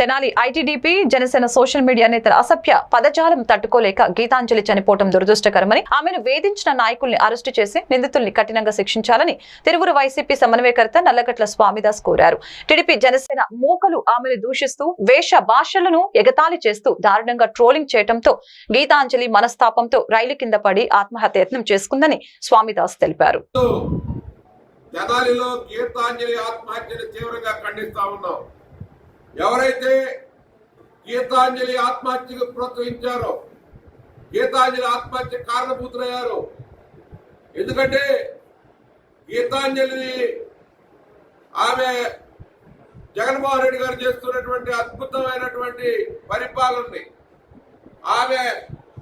Tenali ITDP Janasena social media నేతల అసభ్య పదజాలం తట్టుకోలేక గీతాంజలి చనిపోవడం దురదృష్టకరమని ఆమెను వేధించిన నాయకుల్ని అరెస్టు చేసి నిందితుల్ని కఠినంగా శిక్షించాలని తిరువురు వైసీపీ సమన్వయకర్త నల్లగట్ల స్వామిదాస్ కోరారు. టీడీపీ జనసేన మూకలు ఆమెను దూషిస్తూ వేష భాషలను ఎగతాళి చేస్తూ దారుణంగా ట్రోలింగ్ చేయడంతో గీతాంజలి మనస్తాపంతో రైలు కింద పడి ఆత్మహత్య యత్నం చేసుకుందని స్వామిదాస్ తెలిపారు. తెనాలిలో గీతాంజలి ఆత్మహత్యను తీవ్రంగా ఖండిస్తా ఉన్నాం. ఎవరైతే గీతాంజలి ఆత్మహత్యకు ప్రోత్సహించారో గీతాంజలి ఆత్మహత్య కారణభూతులయ్యారు ఎందుకంటే గీతాంజలిని ఆమె జగన్మోహన్ రెడ్డి గారు చేస్తున్నటువంటి అద్భుతమైనటువంటి పరిపాలనని ఆమె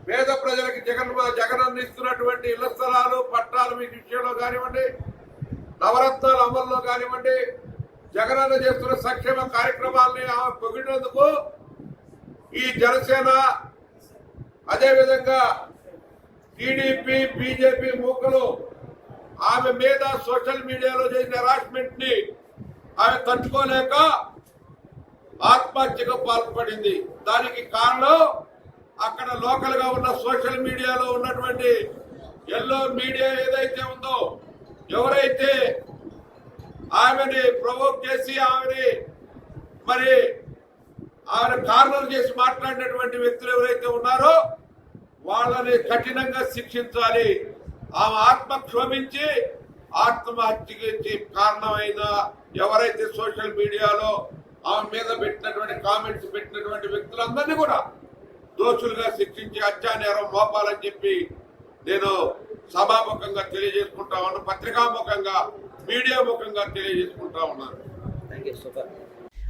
పేద ప్రజలకు జగన్ జగన్ అందిస్తున్నటువంటి ఇళ్ళ స్థలాలు పట్టాలు మీ విషయంలో కానివ్వండి నవరత్నాలు అమల్లో కానివ్వండి జగనన్న చేస్తున్న సంక్షేమ కార్యక్రమాలని ఆమె పొగిడినందుకు ఈ జనసేన అదేవిధంగా టీడీపీ బీజేపీ మూకలు ఆమె మీద సోషల్ మీడియాలో చేసిన హెరాస్మెంట్ని ఆమె తట్టుకోలేక ఆత్మహత్యకు పాల్పడింది. దానికి కారణం అక్కడ లోకల్గా ఉన్న సోషల్ మీడియాలో ఉన్నటువంటి ఎల్లో మీడియా ఏదైతే ఉందో ఎవరైతే ఆమెని ప్రవోక్ చేసి ఆమెని మరి ఆమెను కార్నర్ చేసి మాట్లాడినటువంటి వ్యక్తులు ఎవరైతే ఉన్నారో వాళ్ళని కఠినంగా శిక్షించాలి. ఆమె ఆత్మ క్షోభించి ఆత్మహత్యకి కారణమైన ఎవరైతే సోషల్ మీడియాలో ఆమె మీద పెట్టినటువంటి కామెంట్స్ పెట్టినటువంటి వ్యక్తులందరినీ కూడా దోషులుగా శిక్షించి హత్యానేరం మోపాలని చెప్పి నేను సభాముఖంగా తెలియజేసుకుంటా ఉన్నాను. పత్రికాముఖంగా మీడియా ముఖంగా తెలియజేసుకుంటా ఉన్నాను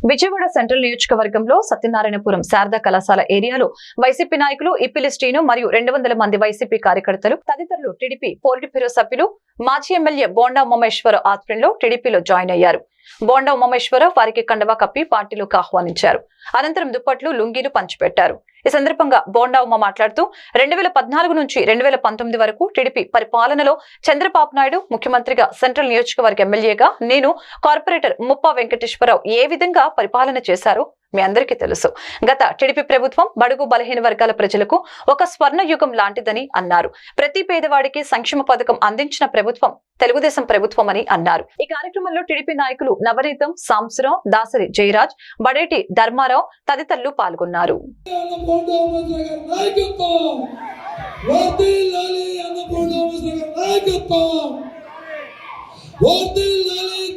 విజయవాడ సెంట్రల్ నియోజకవర్గంలో సత్యనారాయణపురం శారదా కళాశాల ఏరియాలో వైసీపీ నాయకులు ఇప్పిలి శ్రీను మరియు రెండు వందల మంది వైసీపీ కార్యకర్తలు తదితరులు టీడీపీ పోలిట్ బ్యూరో సభ్యులు మాజీ ఎమ్మెల్యే బోండా ఉమేశ్వర ఆధ్వర్యంలో టీడీపీలో జాయిన్ అయ్యారు. బోండా ఉమేశ్వర వారికి కండవా కప్పి పార్టీలోకి ఆహ్వానించారు. అనంతరం దుప్పట్లు లుంగీలు పంచిపెట్టారు. ఈ సందర్భంగా బోండా ఉమ్మ మాట్లాడుతూ రెండు వేల పద్నాలుగు నుంచి రెండు వేల పంతొమ్మిది వరకు టీడీపీ పరిపాలనలో చంద్రబాబు నాయుడు ముఖ్యమంత్రిగా సెంట్రల్ నియోజకవర్గ ఎమ్మెల్యేగా నేను కార్పొరేటర్ ముప్పా వెంకటేశ్వరరావు ఏ విధంగా పరిపాలన చేశారు? మీ అందరికీ తెలుసు. గత టీడీపీ ప్రభుత్వం బడుగు బలహీన వర్గాల ప్రజలకు ఒక స్వర్ణ యుగం లాంటిదని అన్నారు. ప్రతి పేదవాడికి సంక్షేమ పథకం అందించిన ప్రభుత్వం తెలుగుదేశం ప్రభుత్వం అని అన్నారు. ఈ కార్యక్రమంలో టీడీపీ నాయకులు నవనీతం సాంసరావు దాసరి జయరాజ్ బడేటి ధర్మారావు తదితరులు పాల్గొన్నారు.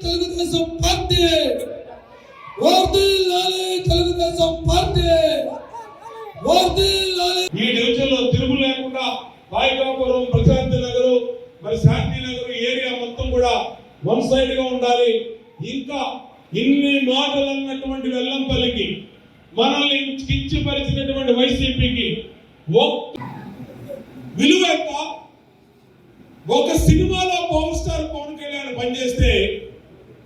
తెలుగుదేశం పార్టీ. తెలుగుదేశం పార్టీ. వర్ధిల్లాలి ఈ డివిజన్లో తిరుగు లేకుండా బాయికాపురం ప్రశాంతి నగరు మరి శాంతి నగర్ ఏరియా మొత్తం కూడా వన్ సైడ్గా ఉండాలి. ఇంకా ఇన్ని మాటలు అన్నటువంటి వెల్లంపల్లికి మనల్ని కించపరిచినటువంటి వైసీపీకి విలువ ఒక సినిమాలో పవర్ స్టార్ పవన్ కళ్యాణ్ పనిచేస్తే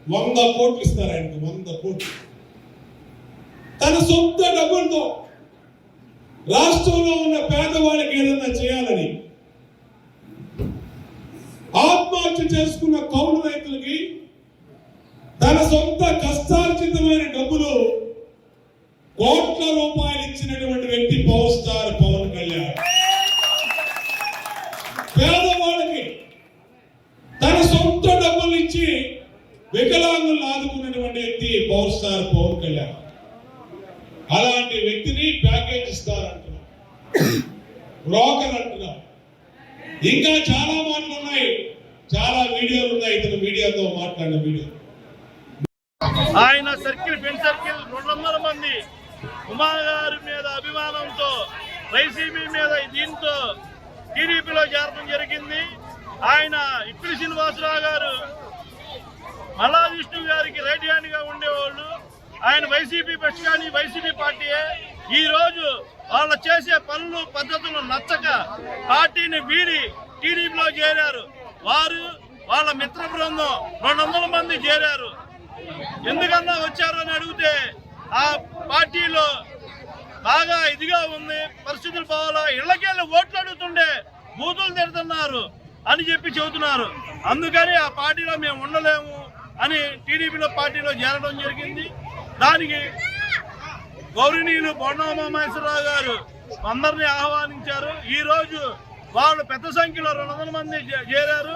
వంద కోట్లు ఇస్తారు ఆయనకు వంద కోట్లు. తన సొంత డబ్బులతో రాష్ట్రంలో ఉన్న పేదవాళ్ళకి ఏదన్నా చేయాలని ఆత్మహత్య చేసుకున్న కౌలు రైతులకి తన సొంత కష్టార్జితమైన డబ్బులు కోట్ల రూపాయలు ఇచ్చినటువంటి వ్యక్తి పవర్ స్టార్ పవన్ కళ్యాణ్. పేదవాళ్ళకి తన సొంత డబ్బులు ఇచ్చి వికలాంగులను ఆదుకున్నటువంటి వ్యక్తి పవర్ స్టార్ పవన్ కళ్యాణ్. అలాంటి వ్యక్తిని ప్యాకేజ్ ఇస్తారంటున్నారు బ్రోకర్ అంటున్నారు. ఇంకా చాలా మాటలు ఉన్నాయి. చాలా వీడియోలు ఉన్నాయి. ఇతను మీడియాతో మాట్లాడిన వీడియో. ఆయన సర్కిల్ పెన్ సర్కిల్ రెండు వందల మంది ఉమా గారి మీద అభిమానంతో వైసీపీ మీద దీంతో టీడీపీలో చేరడం జరిగింది. ఆయన ఇప్పిలి శ్రీనివాసరావు గారు మల్లా విష్ణు గారికి రైట్ హ్యాండ్గా ఉండేవాళ్ళు. ఆయన వైసీపీ బెస్ట్ కానీ వైసీపీ పార్టీయే. ఈ రోజు వాళ్ళు చేసే పనులు పద్ధతులు నచ్చక పార్టీని వీడి టీడీపీలో చేరారు. వారు వాళ్ళ మిత్ర బృందం రెండు వందల మంది చేరారు. ఎందుకన్నా వచ్చారు అని అడిగితే ఆ పార్టీలో బాగా ఇదిగా ఉంది పరిస్థితులు బాగా ఇళ్ళకెళ్ళి ఓట్లు అడుగుతుండే బూతులు తిడుతున్నారు అని చెప్పి చెబుతున్నారు. అందుకని ఆ పార్టీలో మేము ఉండలేము. అని టీడీపీలో పార్టీలో చేరడం జరిగింది. దానికి గౌరవనీయులు బొండమేశ్వరరావు గారు అందరినీ ఆహ్వానించారు. ఈ రోజు వాళ్ళు పెద్ద సంఖ్యలో రెండు వందల మంది చేరారు.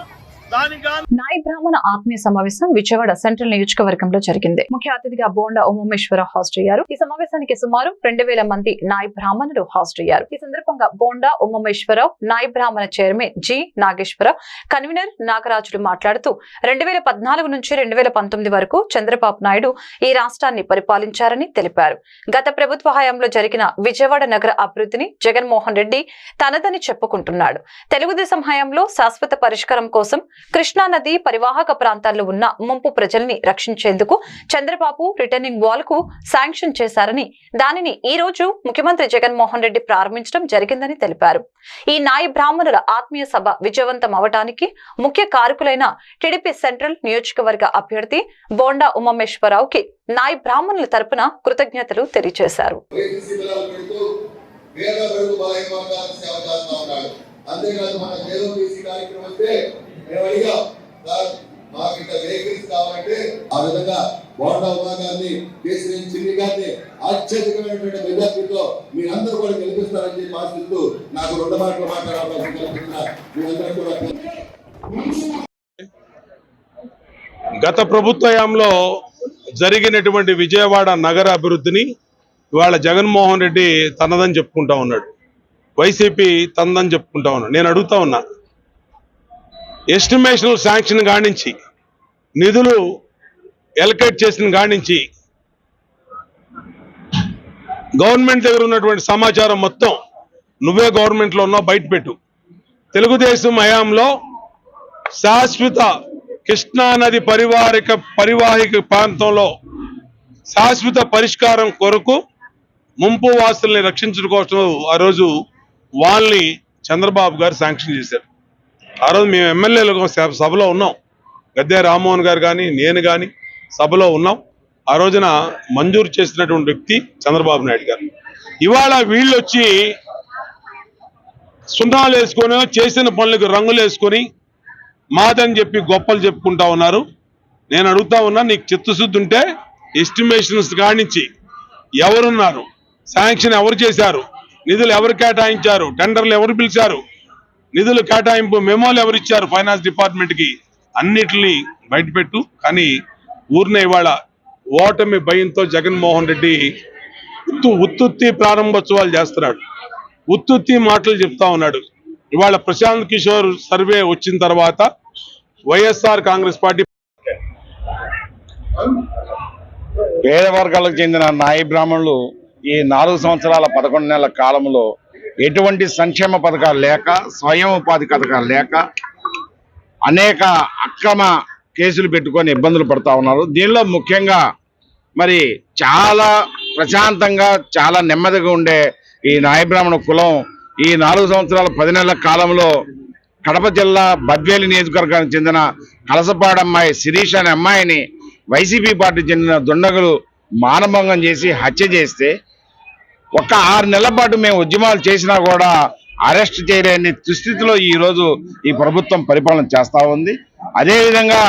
దానికి నాయి బ్రాహ్మణ ఆత్మీయ సమావేశం విజయవాడ సెంట్రల్ నియోజకవర్గంలో జరిగింది. ముఖ్య అతిథిగా బోండా ఉమామేశ్వర హాజరయ్యారు ఈ సమావేశానికి సుమారు రెండు వేల మంది నాయి బ్రాహ్మణులు హాజరయ్యారు ఈ సందర్భంగా Bonda Umamaheswararao Nayi Brahmana chairman G Nageswararao convener Nagarajulu మాట్లాడుతూ రెండు వేల పద్నాలుగు నుంచి రెండు వేల పంతొమ్మిది వరకు చంద్రబాబు నాయుడు ఈ రాష్ట్రాన్ని పరిపాలించారని తెలిపారు. గత ప్రభుత్వ హయాంలో జరిగిన విజయవాడ నగర అభివృద్ధిని జగన్మోహన్ రెడ్డి తనదని చెప్పుకుంటున్నాడు. తెలుగుదేశం హయాంలో శాశ్వత పరిష్కారం కోసం కృష్ణానది నది పరివాహక ప్రాంతాల్లో ఉన్న ముంపు ప్రజల్ని రక్షించేందుకు చంద్రబాబు రిటర్నింగ్ వాల్కు శాంక్షన్ చేశారని దానిని ఈ రోజు ముఖ్యమంత్రి జగన్మోహన్ రెడ్డి ప్రారంభించడం జరిగిందని తెలిపారు. ఈ నాయి బ్రాహ్మణుల ఆత్మీయ సభ విజయవంతం అవటానికి ముఖ్య కారకులైన టీడీపీ సెంట్రల్ నియోజకవర్గ అభ్యర్థి బోండా ఉమామేశ్వరరావుకి నాయి బ్రాహ్మణుల తరపున కృతజ్ఞతలు తెలియజేశారు. సేవ చేస్తా ఉన్నాడు. అంతేకాదు మన జేఓబీసీ కార్యక్రమం వస్తే మేము అడిగాం సార్ మాకు ఇంత వెహికల్స్ కావాలంటే ఆ విధంగా బోండా ఉమా గారిని కేసీఆర్ చిన్ని గారిని అత్యధికమైనటువంటి మెజార్టీతో మీరందరూ కూడా గెలిపిస్తారని చెప్పి ఆశిస్తూ నాకు రెండు మాటలు మాట్లాడాలని కల్పిస్తున్న మీరందరూ కూడా గత ప్రభుత్వ జరిగినటువంటి విజయవాడ నగర అభివృద్ధిని ఇవాళ జగన్మోహన్ రెడ్డి తనదని చెప్పుకుంటా ఉన్నాడు. వైసీపీ తనదని చెప్పుకుంటా ఉన్నాడు. నేను అడుగుతా ఉన్నా ఎస్టిమేషన్ శాంక్షన్ కానించి నిధులు ఎలకేట్ చేసిన కానించి గవర్నమెంట్ దగ్గర ఉన్నటువంటి సమాచారం మొత్తం నువ్వే గవర్నమెంట్లో ఉన్నావు బయట పెట్టు. తెలుగుదేశం హయాంలో శాశ్వత కృష్ణా నది పరివారిక పరివాహిక ప్రాంతంలో శాశ్వత పరిష్కారం కొరకు ముంపు వాసుల్ని రక్షించడం కోసం ఆ రోజు వాళ్ళని చంద్రబాబు గారు శాంక్షన్ చేశారు. ఆ రోజు మేము ఎమ్మెల్యేలు సభలో ఉన్నాం. గద్దె రామ్మోహన్ గారు కానీ నేను కానీ సభలో ఉన్నాం. ఆ రోజున మంజూరు చేసినటువంటి వ్యక్తి చంద్రబాబు నాయుడు గారు. ఇవాళ వీళ్ళు వచ్చి సున్నాలు వేసుకొని చేసిన పనులకు రంగులు వేసుకొని మాదని చెప్పి గొప్పలు చెప్పుకుంటా ఉన్నారు. నేను అడుగుతా ఉన్నా నీకు చిత్తశుద్ధి ఉంటే ఎస్టిమేషన్స్ కానించి ఎవరున్నారు? శాంక్షన్ ఎవరు చేశారు? నిధులు ఎవరు కేటాయించారు? టెండర్లు ఎవరు పిలిచారు? నిధులు కేటాయింపు మెమోలు ఎవరు ఇచ్చారు ఫైనాన్స్ డిపార్ట్మెంట్కి అన్నిటిని బయటపెట్టు. కానీ ఊరిన ఇవాళ ఓటమి భయంతో జగన్మోహన్ రెడ్డి ఉత్తు ఉత్తుత్తి ప్రారంభోత్సవాలు చేస్తున్నాడు. ఉత్తుత్తి మాటలు చెప్తా ఉన్నాడు. ఇవాళ ప్రశాంత్ కిషోర్ సర్వే వచ్చిన తర్వాత వైఎస్ఆర్ కాంగ్రెస్ పార్టీ పేద వర్గాలకు చెందిన నాయి బ్రాహ్మణులు ఈ నాలుగు సంవత్సరాల పదకొండు నెలల కాలంలో ఎటువంటి సంక్షేమ పథకాలు లేక స్వయం ఉపాధి పథకాలు లేక అనేక అక్రమ కేసులు పెట్టుకొని ఇబ్బందులు పడుతూ ఉన్నారు. దీనిలో ముఖ్యంగా మరి చాలా ప్రశాంతంగా చాలా నెమ్మదిగా ఉండే ఈ నాయబ్రాహ్మణ కులం ఈ నాలుగు సంవత్సరాల పది నెలల కాలంలో కడప జిల్లా బద్వేలి నియోజకవర్గానికి చెందిన కలసపాడు అమ్మాయి శిరీష్ అనే అమ్మాయిని వైసీపీ పార్టీ చెందిన దుండగులు మానభంగం చేసి హత్య చేస్తే ఒక ఆరు నెలల పాటు మేము ఉద్యమాలు చేసినా కూడా అరెస్ట్ చేయలేని దుస్థితిలో ఈరోజు ఈ ప్రభుత్వం పరిపాలన చేస్తూ ఉంది. అదేవిధంగా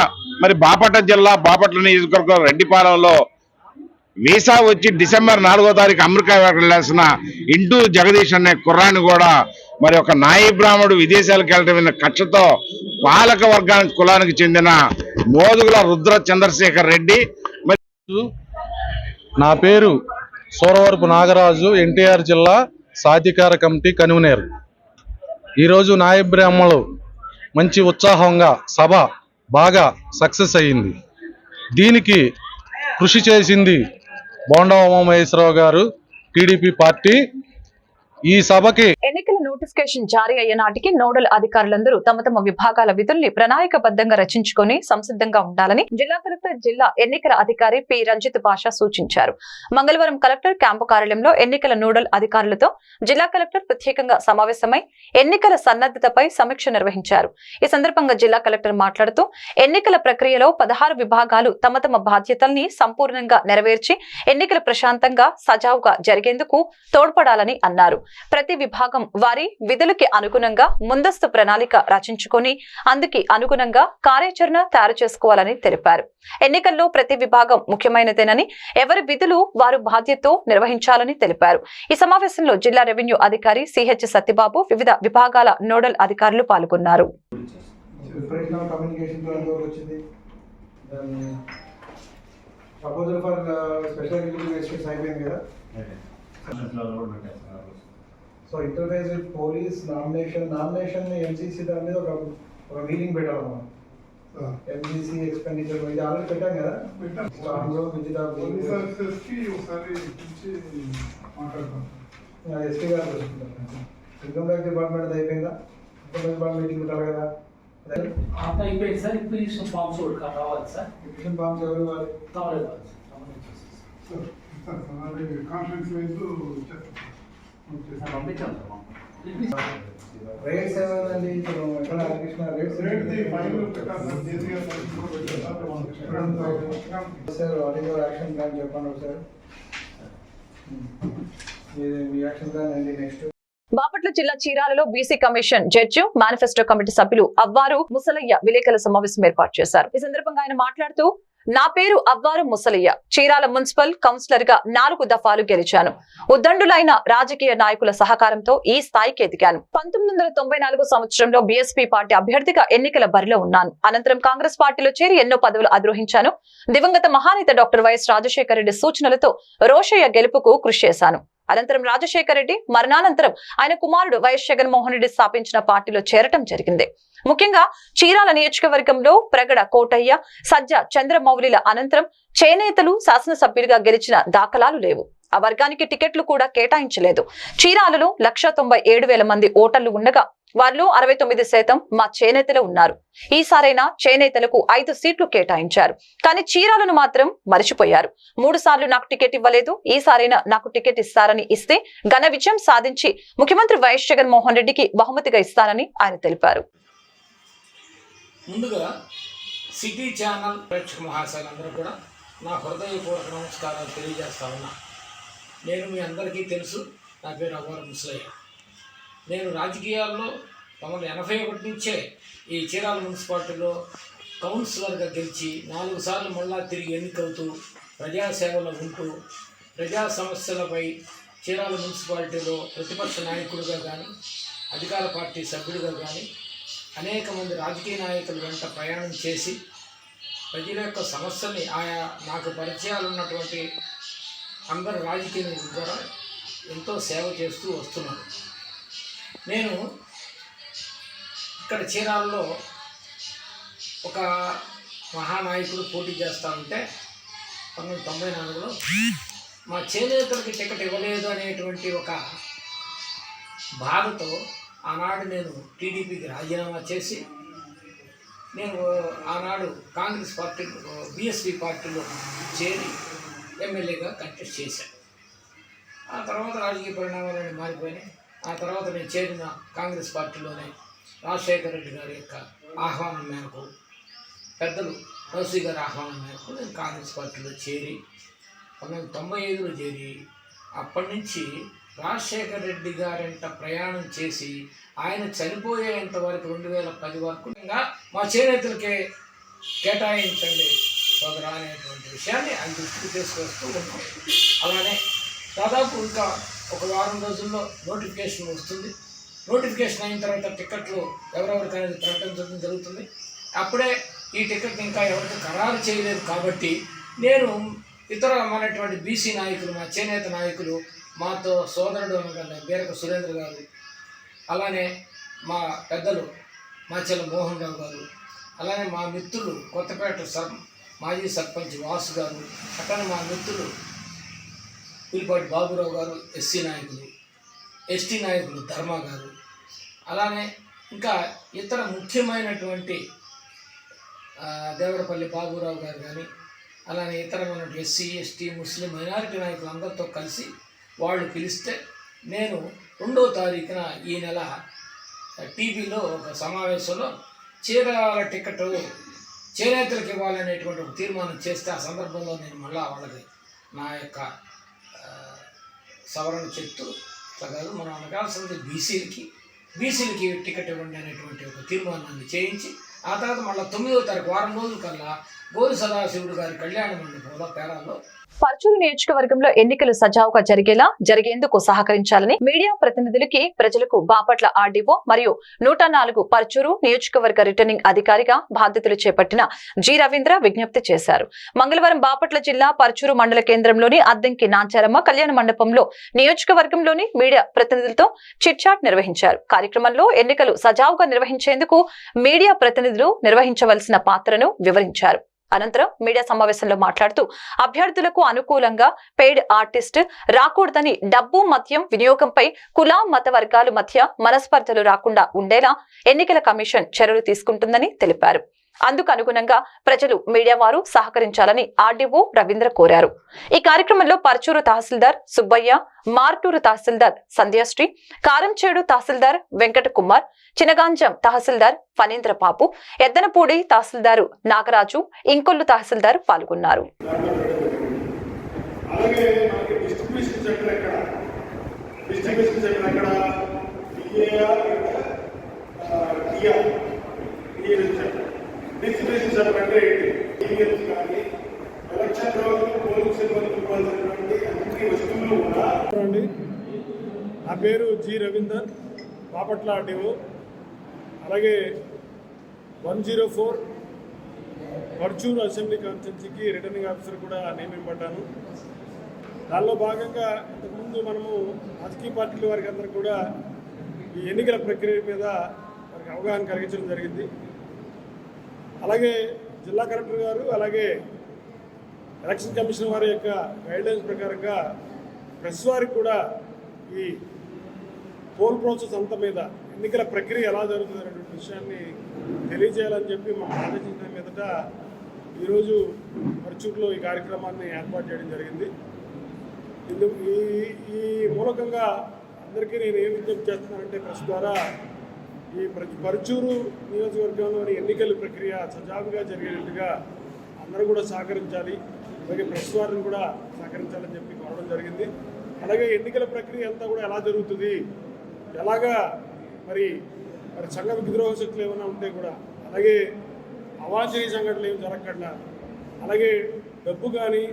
మరి బాపట్ల జిల్లా బాపట్ల నియోజకవర్గం రెడ్డిపాలెంలో వీసా వచ్చి డిసెంబర్ నాలుగో తారీఖు అమెరికా వెళ్ళాల్సిన ఇంటూ జగదీష్ అనే కుర్రాన్ని కూడా మరి ఒక నాయి బ్రాహ్మడు విదేశాలకు వెళ్ళడం కక్షతో పాలక వర్గానికి కులానికి చెందిన మోదుగుల రుద్ర చంద్రశేఖర్ రెడ్డి. మరి నా పేరు సూరవరపు నాగరాజు ఎన్టీఆర్ జిల్లా సాధికార కమిటీ కన్వీనర్. ఈరోజు నాయ మంచి ఉత్సాహంగా సభ బాగా సక్సెస్ అయ్యింది. దీనికి కృషి చేసింది బోండా ఉమామహేశ్వరరావు గారు టీడీపీ పార్టీ. ఈ సభకి నోటిఫికేషన్ జారీ అయ్యే నాటికి నోడల్ అధికారులందరూ తమ తమ విభాగాల విధుల్ని ప్రణాళికబద్ధంగా రచించుకొని సంసిద్ధంగా ఉండాలని జిల్లా కలెక్టర్ జిల్లా ఎన్నికల అధికారి పి. రంజిత్ బాషా సూచించారు. మంగళవారం కలెక్టర్ క్యాంపు కార్యాలయంలో ఎన్నికల నోడల్ అధికారులతో జిల్లా కలెక్టర్ ప్రత్యేకంగా సమావేశమై ఎన్నికల సన్నద్ధతపై సమీక్ష నిర్వహించారు. ఈ సందర్భంగా జిల్లా కలెక్టర్ మాట్లాడుతూ ఎన్నికల ప్రక్రియలో పదహారు విభాగాలు తమ తమ బాధ్యతల్ని సంపూర్ణంగా నెరవేర్చి ఎన్నికలు ప్రశాంతంగా సజావుగా జరిగేందుకు తోడ్పడాలని అన్నారు. ప్రతి విభాగం వారి విధులకి అనుగుణంగా ముందస్తు ప్రణాళిక రచించుకొని అందుకి అనుగుణంగా కార్యాచరణ తయారు చేసుకోవాలని తెలిపారు. ఎన్నికల్లో ప్రతి విభాగం ముఖ్యమైనదేనని ఎవరి విధులు వారు బాధ్యతతో నిర్వహించాలని తెలిపారు. ఈ సమావేశంలో జిల్లా రెవెన్యూ అధికారి సిహెచ్ సత్యబాబు వివిధ విభాగాల నోడల్ అధికారులు పాల్గొన్నారు. ప్రపోజల్ ఫర్ స్పెషల్ అయిపోయింది కదా. So interface with police nomination nomination MCC దాని మీద ఒక ఒక మీటింగ్ పెట్టాలి మనం ఎంసీసీ ఎక్స్పెండిచర్ ఇది ఆల్రెడీ పెట్టాం కదా స్ట్రాంగ్ విజిట్ ఆఫ్ ఎస్పీ గారు చూసుకుంటారు ఇన్కమ్ ట్యాక్స్ డిపార్ట్మెంట్ అయిపోయిందా ఇన్కమ్ డిపార్ట్మెంట్ మీటింగ్ పెట్టాలి కదా అంతా అయిపోయింది సార్ ఇప్పుడు ఈ ఫామ్స్ కూడా రావాలి సార్ ఎడ్యుకేషన్ ఫార్మ్స్ ఎవరు ఇవ్వాలి కవర్ ఇవ్వాలి సార్ సంబంధించి సార్ పంపించాం సార్ రేట్స్ ఏమైందండి ఇప్పుడు ఎక్కడ Krishna rates sir what is your action plan చెప్పండి ఒకసారి. మీది మీ యాక్షన్ ప్లాన్ ఏంటి నెక్స్ట్. బాపట్ల జిల్లా చీరాలలో BC commission judge manifesto committee సభ్యులు అవ్వారు ముసలయ్య విలేకరుల సమావేశం ఏర్పాటు చేశారు. ఈ సందర్భంగా ఆయన మాట్లాడుతూ నా పేరు అవ్వారు ముసలయ్య. చీరాల మున్సిపల్ కౌన్సిలర్గా నాలుగు దఫాలు గెలిచాను. ఉద్దండులైన రాజకీయ నాయకుల సహకారంతో ఈ స్థాయికి ఎదిగాను. పంతొమ్మిది వందల తొంభై నాలుగు సంవత్సరంలో బీఎస్పీ పార్టీ అభ్యర్థిగా ఎన్నికల బరిలో ఉన్నాను. అనంతరం కాంగ్రెస్ పార్టీలో చేరి ఎన్నో పదవులు అధిరోహించాను. దివంగత మహానేత డాక్టర్ వైఎస్ రాజశేఖర రెడ్డి సూచనలతో రోషయ్య గెలుపుకు కృషి చేశాను. అనంతరం రాజశేఖర రెడ్డి మరణానంతరం ఆయన కుమారుడు వైఎస్ జగన్మోహన్ రెడ్డి స్థాపించిన పార్టీలో చేరటం జరిగింది. ముఖ్యంగా చీరాల నియోజకవర్గంలో ప్రగడ కోటయ్య సజ్జ చంద్రమౌళిల అనంతరం చేనేతలు శాసనసభ్యులుగా గెలిచిన దాఖలాలు లేవు. ఆ వర్గానికి టికెట్లు కూడా కేటాయించలేదు. చీరాలలో లక్ష తొంభై ఏడు వేల మంది ఓటర్లు ఉండగా వారిలో అరవై తొమ్మిది శాతం మా చేనేతలు ఉన్నారు. ఈసారైనా చేనేతలకు ఐదు సీట్లు కేటాయించారు. కానీ చీరాలను మాత్రం మరిచిపోయారు. మూడు సార్లు నాకు టికెట్ ఇవ్వలేదు. ఈసారైనా నాకు టికెట్ ఇస్తారని ఇస్తే ఘన విజయం సాధించి ముఖ్యమంత్రి వైఎస్ జగన్మోహన్ రెడ్డికి బహుమతిగా ఇస్తానని ఆయన తెలిపారు. ముందుగా సిటీ ఛానల్ ప్రేక్షక మహాశయులందరూ కూడా నా హృదయపూర్వక నమస్కారాలు తెలియజేస్తా ఉన్నా. నేను మీ అందరికీ తెలుసు నా పేరు అవ్వారు ముసలయ్య. నేను రాజకీయాల్లో పంతొమ్మిది ఎనభై ఒకటి నుంచే ఈ చీరాల మున్సిపాలిటీలో కౌన్సిలర్గా గెలిచి నాలుగు సార్లు మళ్ళా తిరిగి ఎన్నికవుతూ ప్రజాసేవలో ఉంటూ ప్రజా సమస్యలపై చీరాల మున్సిపాలిటీలో ప్రతిపక్ష నాయకుడిగా కానీ అధికార పార్టీ సభ్యుడిగా కానీ అనేక మంది రాజకీయ నాయకులు వెంట ప్రయాణం చేసి ప్రజల యొక్క సమస్యల్ని ఆయా నాకు పరిచయాలు ఉన్నటువంటి అందరు రాజకీయ నాయకుల ద్వారా ఎంతో సేవ చేస్తూ వస్తున్నాను నేను ఇక్కడ చీరాలలో ఒక మహానాయకుడు పోటీ చేస్తూ ఉంటే పంతొమ్మిది తొంభై నాలుగులో మా చేనేతలకి టికెట్ ఇవ్వలేదు అనేటువంటి ఒక బాధతో ఆనాడు నేను టీడీపీకి రాజీనామా చేసి నేను ఆనాడు కాంగ్రెస్ పార్టీ బీఎస్పీ పార్టీలో చేరి ఎమ్మెల్యేగా కంటెస్ట్ చేశాను. ఆ తర్వాత రాజకీయ పరిణామాలన్నీ మారిపోయినాయి. ఆ తర్వాత నేను చేరిన కాంగ్రెస్ పార్టీలోనే రాజశేఖర రెడ్డి గారి యొక్క ఆహ్వానం మేరకు పెద్దలు రోసీ గారి ఆహ్వానం మేరకు నేను కాంగ్రెస్ పార్టీలో చేరి పంతొమ్మిది తొంభై ఐదులో చేరి అప్పటి నుంచి రాజశేఖర రెడ్డి గారంట ప్రయాణం చేసి ఆయన చనిపోయేంత వరకు రెండు వేల పది వరకు ఇంకా మా చేనేతలకే కేటాయించండి సోదరా అనేటువంటి విషయాన్ని ఆయన దృష్టికి తీసుకొస్తూ ఉన్నాం అలానే దాదాపు ఇంకా ఒక వారం రోజుల్లో నోటిఫికేషన్ వస్తుంది. నోటిఫికేషన్ అయిన తర్వాత టికెట్లు ఎవరెవరికి అనేది ప్రకటించడం జరుగుతుంది. అప్పుడే ఈ టికెట్ ఇంకా ఎవరికి ఖరారు చేయలేదు కాబట్టి నేను ఇతర మనటువంటి బీసీ నాయకులు మా చేనేత నాయకులు మాతో సోదరుడు అనగా బీరక సురేంద్ర గారు అలానే మా పెద్దలు మాచెల్ల మోహన్ రావు గారు అలానే మా మిత్రులు కొత్తపేట సర్ మాజీ సర్పంచ్ వాసు గారు అట్లనే మా మిత్రులు పులిపాటి బాబురావు గారు ఎస్సీ నాయకులు ఎస్టీ నాయకులు ధర్మ గారు అలానే ఇంకా ఇతర ముఖ్యమైనటువంటి దేవరపల్లి బాబురావు గారు కానీ అలానే ఇతరమైన ఎస్సీ ఎస్టీ ముస్లిం మైనారిటీ నాయకులు అందరితో కలిసి వాళ్ళు పిలిస్తే నేను రెండో తారీఖున ఈ నెల టీవీలో ఒక సమావేశంలో చీరాల టికెట్ చేనేతలకు ఇవ్వాలనేటువంటి ఒక తీర్మానం చేస్తే ఆ సందర్భంలో నేను మళ్ళీ వాళ్ళకి నా యొక్క సవరణ చెప్తూ ఇట్లా కాదు మనం అనగాల్సింది బీసీలకి బీసీలకి టికెట్ ఇవ్వండి అనేటువంటి ఒక తీర్మానాన్ని చేయించి ఆ తర్వాత మళ్ళీ తొమ్మిదో తారీఖు వారం రోజుల కల్లా గోరు సదాశివుడు గారి కళ్యాణ మండపంలో పేరాల్లో. పర్చూరు నియోజకవర్గంలో ఎన్నికలు సజావుగా జరిగేలా జరిగేందుకు సహకరించాలని మీడియా ప్రతినిధులకి ప్రజలకు బాపట్ల ఆర్డీఓ మరియు నూట నాలుగు పర్చూరు నియోజకవర్గ రిటర్నింగ్ అధికారిగా బాధ్యతలు చేపట్టిన జి రవీంద్ర విజ్ఞప్తి చేశారు. మంగళవారం బాపట్ల జిల్లా పర్చూరు మండల కేంద్రంలోని అద్దంకి నాచారమ్మ కళ్యాణ మండపంలో నియోజకవర్గంలోని మీడియా ప్రతినిధులతో చిట్చాట్ నిర్వహించారు. కార్యక్రమంలో ఎన్నికలు సజావుగా నిర్వహించేందుకు మీడియా ప్రతినిధులు నిర్వహించవలసిన పాత్రను వివరించారు. అనంతరం మీడియా సమావేశంలో మాట్లాడుతూ అభ్యర్థులకు అనుకూలంగా పెయిడ్ ఆర్టిస్ట్ రాకూడదని డబ్బు మద్యం వినియోగంపై కుల మత వర్గాల మధ్య మనస్పర్ధలు రాకుండా ఉండేలా ఎన్నికల కమిషన్ చర్యలు తీసుకుంటుందని తెలిపారు. అందుకు అనుగుణంగా ప్రజలు మీడియా వారు సహకరించాలని ఆర్డీఓ రవీంద్ర కోరారు. ఈ కార్యక్రమంలో పరచూరు తహసీల్దార్ సుబ్బయ్య మార్టూరు తహసీల్దార్ సంధ్యాశ్రీ కారంచేడు తహసీల్దార్ వెంకట కుమార్ చినగాంజం తహసీల్దార్ ఫణీంద్ర పాపు ఎద్దనపూడి తహసీల్దారు నాగరాజు ఇంకొల్లు తహసీల్దార్ పాల్గొన్నారు. అలాగే మనకి డిస్ట్రిబ్యూషన్ సెంటర్ ఎక్కడ? డిస్ట్రిబ్యూషన్ సెంటర్ ఎక్కడ? సెంటర్. డిస్ట్రిబ్యూషన్ అంటే ఏంటి? కానీ ఎలక్షన్ రోజు ఇవ్వాల్సినటువంటి అన్ని వస్తువులు కూడా నా పేరు జి రవీందర్ బాపట్ల ఆర్డీఓ. అలాగే one zero four Parchur assembly కాన్స్టెన్సీకి returning officer కూడా నియమింపడ్డాను దానిలో భాగంగా ఇంతకుముందు మనము రాజకీయ పార్టీల వారికి అందరూ కూడా ఈ ఎన్నికల ప్రక్రియ మీద వారికి అవగాహన కలిగించడం జరిగింది. అలాగే జిల్లా కలెక్టర్ గారు అలాగే ఎలక్షన్ కమిషన్ వారి యొక్క గైడ్లైన్స్ ప్రకారంగా ప్రెస్ వారికి కూడా ఈ పోల్ ప్రాసెస్ అంతా మీద ఎన్నికల ప్రక్రియ ఎలా జరుగుతుంది అనేటువంటి విషయాన్ని తెలియజేయాలని చెప్పి మనం ఆలోచించిన మీదట ఈరోజు పరుచూరులో ఈ కార్యక్రమాన్ని ఏర్పాటు చేయడం జరిగింది. ఇందు ఈ ఈ మూలకంగా అందరికీ నేను ఏం విజ్ఞప్తి చేస్తున్నానంటే ప్రెస్ ద్వారా ఈ ప్రతి పరుచూరు నియోజకవర్గంలోని ఎన్నికల ప్రక్రియ సజావుగా జరిగేటట్టుగా అందరూ కూడా సహకరించాలి. అలాగే ప్రెస్ వారిని కూడా సహకరించాలని చెప్పి కోరడం జరిగింది. అలాగే ఎన్నికల ప్రక్రియ అంతా కూడా ఎలా జరుగుతుంది? ఎలాగా మరి మరి సంఘ విద్రోహ శక్తులు ఏమైనా ఉంటే కూడా అలాగే అవాంఛనీయ సంఘటనలు ఏమి జరగకుండా అలాగే డబ్బు కానీ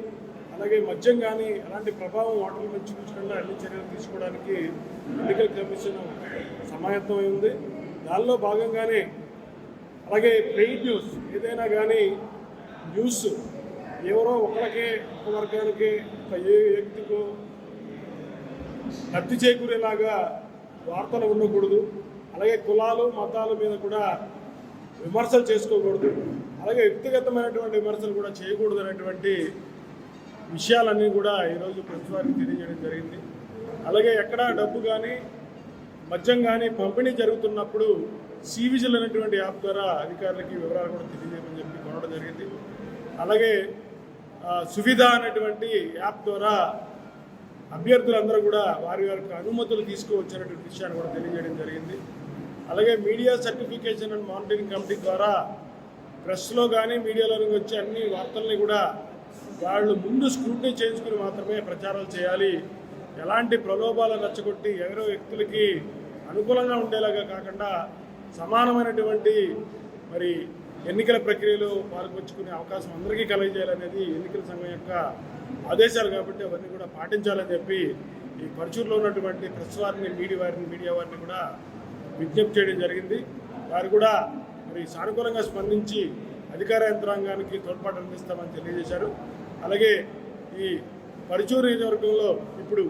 అలాగే మద్యం కానీ అలాంటి ప్రభావం ఓటర్ల మీద చూపించకుండా అన్ని చర్యలు తీసుకోవడానికి ఎన్నికల కమిషన్ సమాయత్తమై ఉంది. దానిలో భాగంగానే అలాగే పెయిడ్ న్యూస్ ఏదైనా కానీ న్యూస్ ఎవరో ఒకరికే ఒక వర్గానికి ఒక ఏ వ్యక్తికో లబ్ధి చేకూరేలాగా వార్తలు ఉండకూడదు. అలాగే కులాలు మతాల మీద కూడా విమర్శలు చేసుకోకూడదు. అలాగే వ్యక్తిగతమైనటువంటి విమర్శలు కూడా చేయకూడదు అనేటువంటి విషయాలన్నీ కూడా ఈరోజు ప్రభుత్వానికి తెలియజేయడం జరిగింది. అలాగే ఎక్కడ డబ్బు కానీ మద్యం కానీ పంపిణీ జరుగుతున్నప్పుడు సివిజిల్ అనేటువంటి యాప్ ద్వారా అధికారులకి వివరాలు కూడా తెలియజేయమని చెప్పి కొనడం జరిగింది. అలాగే సువిధ అనేటువంటి యాప్ ద్వారా అభ్యర్థులందరూ కూడా వారి వారి అనుమతులు తీసుకువచ్చినటువంటి విషయాన్ని కూడా తెలియజేయడం జరిగింది. అలాగే media certification and monitoring committee ద్వారా ప్రెస్లో కానీ మీడియాలో వచ్చే అన్ని వార్తల్ని కూడా వాళ్ళు ముందు స్క్రూటినీ చేయించుకుని మాత్రమే ప్రచారాలు చేయాలి. ఎలాంటి ప్రలోభాలు నచ్చగొట్టి ఎవరో వ్యక్తులకి అనుకూలంగా ఉండేలాగా కాకుండా సమానమైనటువంటి మరి ఎన్నికల ప్రక్రియలో పాల్పంచుకునే అవకాశం అందరికీ కలగజేయాలనేది ఎన్నికల సంఘం యొక్క ఆదేశాలు కాబట్టి అవన్నీ కూడా పాటించాలని చెప్పి ఈ పరుచూరులో ఉన్నటువంటి ప్రెస్ వారిని మీడియా వారిని మీడియా వారిని కూడా విజ్ఞప్తి చేయడం జరిగింది. వారు కూడా మరి సానుకూలంగా స్పందించి అధికార యంత్రాంగానికి తోడ్పాటు అందిస్తామని తెలియజేశారు. అలాగే ఈ పరుచూరు నియోజకవర్గంలో ఇప్పుడు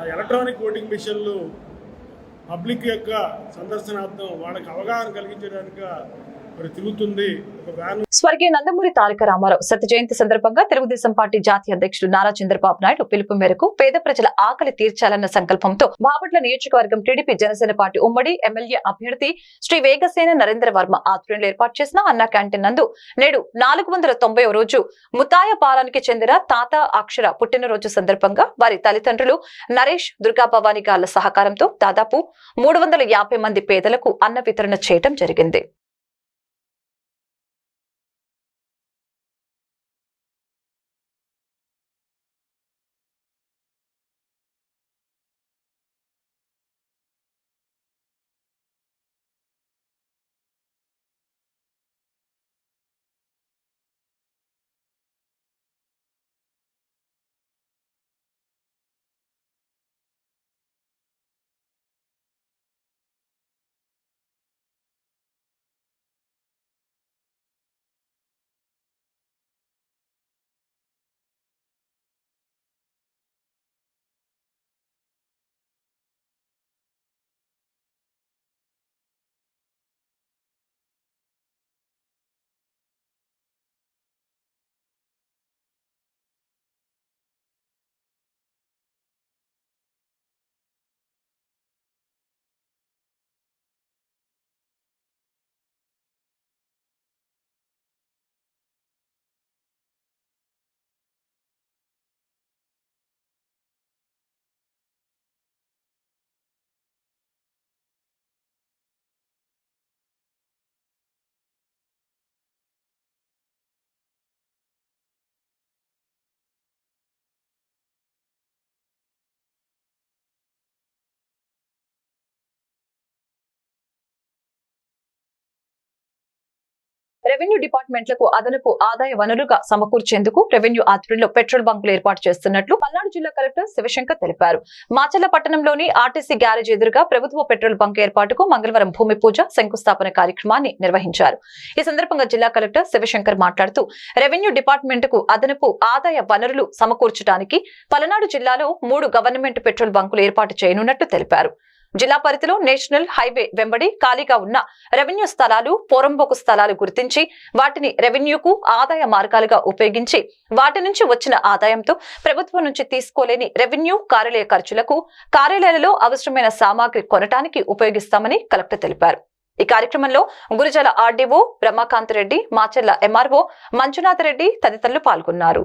ఆ ఎలక్ట్రానిక్ ఓటింగ్ మిషన్లు పబ్లిక్ యొక్క సందర్శనార్థం వాళ్ళకి అవగాహన కలిగించడానికి మరి తిరుగుతుంది. ఒక వ్యాన్ స్వర్గీయ నందమూరి తారక రామారావు శత జయంతి సందర్భంగా తెలుగుదేశం పార్టీ జాతీయ అధ్యక్షుడు నారా చంద్రబాబు నాయుడు పిలుపు మేరకు పేద ప్రజల ఆకలి తీర్చాలన్న సంకల్పంతో బాపట్ల నియోజకవర్గం టీడీపీ జనసేన పార్టీ ఉమ్మడి ఎమ్మెల్యే అభ్యర్థి శ్రీ వేగసేన నరేంద్ర వర్మ ఆధ్వర్యంలో ఏర్పాటు చేసిన అన్న క్యాంటీన్ నందు నేడు నాలుగు వందల రోజు ముతాయ పాలానికి చెందిన తాత అక్షర పుట్టినరోజు సందర్భంగా వారి తల్లిదండ్రులు నరేష్ దుర్గా భవానీ గాళ్ళ సహకారంతో దాదాపు మూడు వందల యాభై మంది పేదలకు అన్న వితరణ చేయడం జరిగింది. రెవెన్యూ డిపార్ట్మెంట్లకు అదనపు ఆదాయ వనరుగా సమకూర్చేందుకు రెవెన్యూ ఆధ్వర్యంలో పెట్రోల్ బంకులు ఏర్పాటు చేస్తున్నట్లు పల్నాడు జిల్లా కలెక్టర్ శివశంకర్ తెలిపారు. మాచల్ల పట్టణంలోని ఆర్టీసీ గ్యారేజ్ ఎదురుగా ప్రభుత్వ పెట్రోల్ బంక్ ఏర్పాటుకు మంగళవారం భూమి పూజ శంకుస్థాపన కార్యక్రమాన్ని నిర్వహించారు. ఈ సందర్భంగా జిల్లా కలెక్టర్ శివశంకర్ మాట్లాడుతూ రెవెన్యూ డిపార్ట్మెంట్కు అదనపు ఆదాయ వనరులు సమకూర్చడానికి పలనాడు జిల్లాలో మూడు గవర్నమెంట్ పెట్రోల్ బంకులు ఏర్పాటు చేయనున్నట్లు తెలిపారు. జిల్లా పరిధిలో నేషనల్ హైవే వెంబడి ఖాళీగా ఉన్న రెవెన్యూ స్థలాలు పోరంబోకు స్థలాలు గుర్తించి వాటిని రెవెన్యూకు ఆదాయ మార్గాలుగా ఉపయోగించి వాటి నుంచి వచ్చిన ఆదాయంతో ప్రభుత్వం నుంచి తీసుకోలేని రెవెన్యూ కార్యాలయ ఖర్చులకు కార్యాలయాలలో అవసరమైన సామాగ్రి కొనటానికి ఉపయోగిస్తామని కలెక్టర్ తెలిపారు. ఈ కార్యక్రమంలో గురుజల ఆర్డీఓ రమాకాంత్ రెడ్డి మాచర్ల ఎంఆర్ఓ మంజునాథ్ రెడ్డి తదితరులు పాల్గొన్నారు.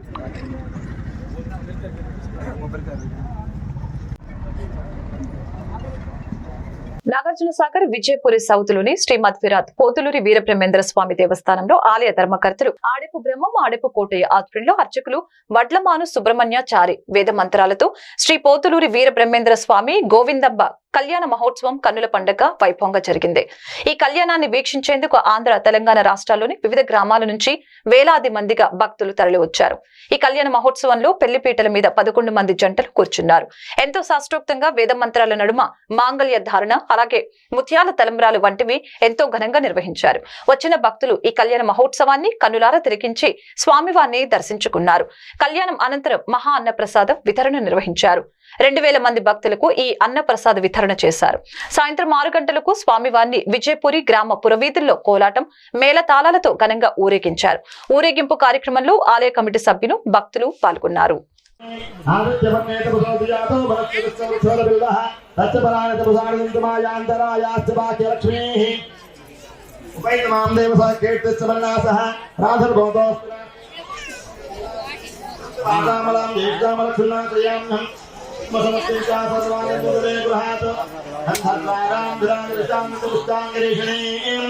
నాగార్జున సాగర్ విజయపురి సౌత్లోని శ్రీ మధ్విరాత్ పోతులూరి వీరబ్రహ్మేంద్ర స్వామి దేవస్థానంలో ఆలయ ధర్మకర్తలు ఆడెపు బ్రహ్మం ఆడెపు కోటయ్య ఆధ్వర్యంలో అర్చకులు వడ్లమాను సుబ్రహ్మణ్యాచారి వేద మంత్రాలతో శ్రీ పోతులూరి వీరబ్రహ్మేంద్ర స్వామి గోవిందబ్బ కళ్యాణ మహోత్సవం కన్నుల పండుగ వైభవంగా జరిగింది. ఈ కళ్యాణాన్ని వీక్షించేందుకు ఆంధ్ర తెలంగాణ రాష్ట్రాల్లోని వివిధ గ్రామాల నుంచి వేలాది మందిగా భక్తులు తరలివచ్చారు. ఈ కళ్యాణ మహోత్సవంలో పెళ్ళిపీటల మీద పదకొండు మంది జంటలు కూర్చున్నారు. ఎంతో శాస్త్రోక్తంగా వేద మంత్రాల నడుమ మాంగళ్య ధారణ అలాగే ముత్యాల తలంబ్రాలు వంటివి ఎంతో ఘనంగా నిర్వహించారు. వచ్చిన భక్తులు ఈ కళ్యాణ మహోత్సవాన్ని కన్నులారా తిరిగించి స్వామివారిని దర్శించుకున్నారు. కళ్యాణం అనంతరం మహా అన్నప్రసాదం వితరణ నిర్వహించారు. రెండు వేల మంది భక్తులకు ఈ అన్న వితరణ వితరణ చేశారు. సాయంత్రం ఆరు గంటలకు స్వామివారిని విజయపురి గ్రామ పురవీధుల్లో కోలాటం మేళతాళాలతో ఘనంగా ఊరేగించారు. ఊరేగింపు కార్యక్రమంలో ఆలయ కమిటీ సభ్యులు భక్తులు పాల్గొన్నారు. वसमस्तिका सर्वाणि पूर्वे गृहात् हन्धर्वारां दुरान्दृष्टां दुष्टाङ्गरीषणीम्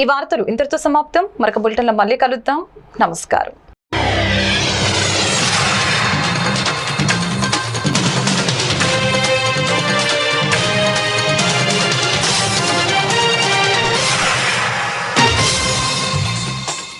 ఈ వార్తలు ఇంతటితో సమాప్తం. మరొక బులెటిన్లో మళ్ళీ కలుద్దాం. నమస్కారం.